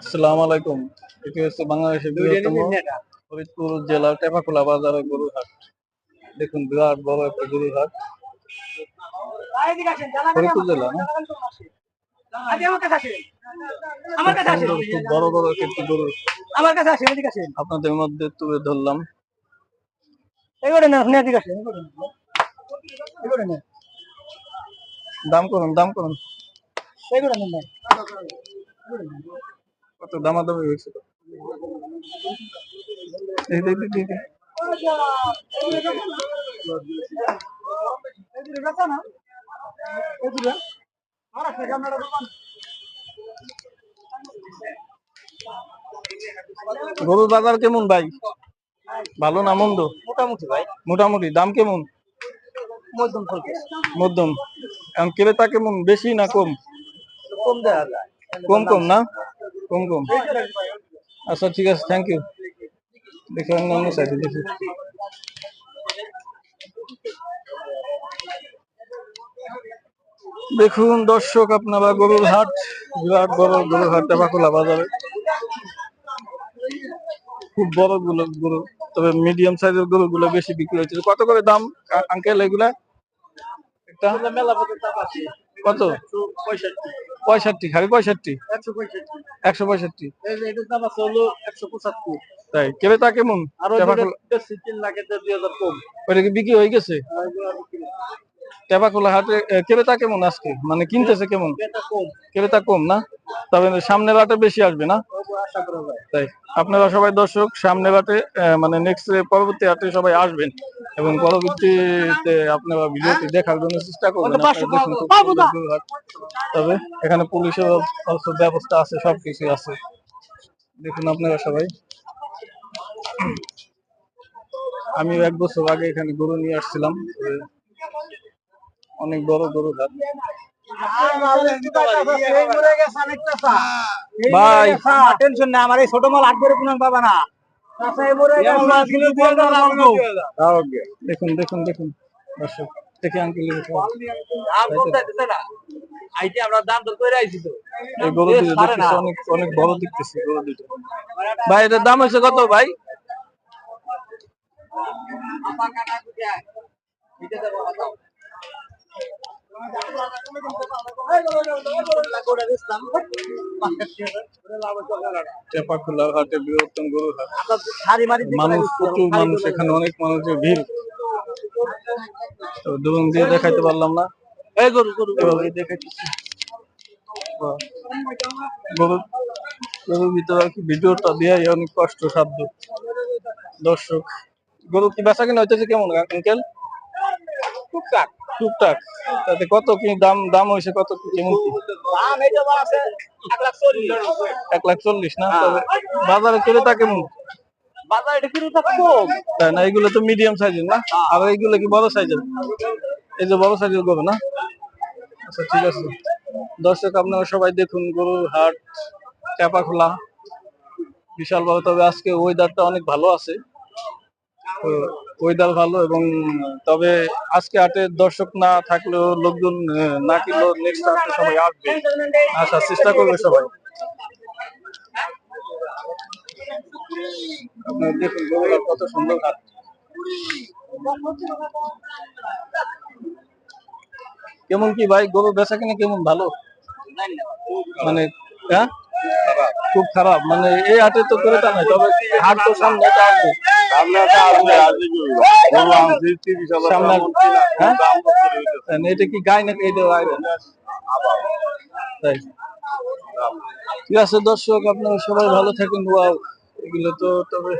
আসসালামু আলাইকুম। এটি হচ্ছে বাংলাদেশের বৃহত্তম ফরিদপুর জেলার টেপাখোলা বাজারের গরুর হাট দেখুন বিরাট বড় একটা গরুর হাট ফরিদপুর জেলা না? কাছে খুব বড় বড় একটি গরু আমার কাছে আসেন এদিকে আসেন। আপনাদের মধ্যে তুলে ধরলাম। এগোড়ে না আপনি এদিকে আসেন এগোড়ে না। না দাম করুন দাম করুন। না। কত দামাদামি হয়েছে তো? এই দে, দে, দে, দে। এদিকে রাখো না। এদিকে। আর একটা ক্যামেরা দোকান। গরুর বাজার কেমন ভাই ভালো না মন্দ মোটামুটি ভাই মোটামুটি দাম কেমন মধ্যম মধ্যম এখন ক্রেতা কেমন বেশি না কম কম দেওয়া যায় কম কম না? কম কম। আচ্ছা ঠিক আছে থ্যাংক ইউ দেখি অন্যান্য সাইডে দেখি। দেখুন দর্শক আপনারা গরুর হাট বিরাট বড় গরুর হাট টেপাখোলা বাজারে। খুব বড়গুলো গরু তবে মিডিয়াম সাইজের গরু গুলো বেশি বিক্রি হচ্ছে কত করে দাম আঙ্কেল এগুলা? একটা? মেলা কত? পঁয়ষট্টি। পঁয়ষট্টি খালি পঁয়ষট্টি? একশো পঁয়ষট্টি। তাই? ক্রেতা কেমন? আর ওই টেপাখোলা বেশি তিন লাখের দুই হাজার কম ওইটা কি বিক্রি হয়ে গেছে। টেপাখোলা হাটে কেমন আজকে? মানে কিনতেছে কেমন? এটা কম। ক্রেতা কম না? তবে সামনের হাটে বেশি আসবে না? তাই। আপনারা সবাই দর্শক সামনের হাটে মানে নেক্সট পরবর্তী হাটে সবাই আসবেন। এবং পরবর্তীতে আপনারা ভিডিওটি দেখার জন্য চেষ্টা করবেন। তবে এখানে পুলিশের ব্যবস্থা আছে সবকিছু আছে। দেখুন আপনারা সবাই। আমি এক বছর আগে এখানে গরু নিয়ে আসছিলাম। অনেক বড় গরু হাট ভাই। টেনশন না আমার এই ছোট মাল আট করে পুনঃ পাবা না। দেখুন দেখুন দেখুন। দর্শক আঙ্কেল আমরা দাম দর করে আইছি তো। এই গরু দুটো না। অনেক অনেক বড় দেখতেছি গরু দুটো ভাই এটার দাম হয়েছে কত ভাই? আমার কাটা মানুষ এখানে অনেক মানুষের ভিড় দেখাইতে পারলাম না এই গরু, গরু, গরু। দেখাইতেছি বাহ। গরুর ভিতরে আর কি ভিডিওটা দেওয়াই অনেক কষ্ট সাধ্য দর্শক গরু কি বেচা কিনা হইতেছে কেমন আঙ্কেল টুকটাক। টুকটাক। তাতে কত কি দাম দাম হয়েছে কত কি কেমন এক লাখ চল্লিশ। না? তবে বাজারে ক্রেতা কেমন? তো তাই না এগুলো তো মিডিয়াম সাইজের না? আর এইগুলো কি বড় সাইজের এই যে বড় সাইজের গরু না? আচ্ছা ঠিক আছে। দর্শক আপনারা সবাই দেখুন গরুর হাট চাপা খোলা। বিশাল বড় তবে আজকে ওয়েদারটা অনেক ভালো আছে। ওয়েদার ভালো এবং, তবে আজকে হাটে দর্শক না থাকলেও লোকজন না কিনলেও নেক্সট হাটে সবাই আসবে। আসার চেষ্টা করবে সবাই। কেমন কি ভাই? গরু বেচা কিনে কেমন? ভালো? মানে হ্যাঁ? খুব খারাপ। মানে এই হাটে তো করে তা নাই, তবে হাট তো সামনে আসবে। হ্যাঁ? এটা কি গাই নাকি এটা তাই। ঠিক আছে দর্শক আপনারা সবাই ভালো থাকেন। ওয়াও এগুলো তো তবে।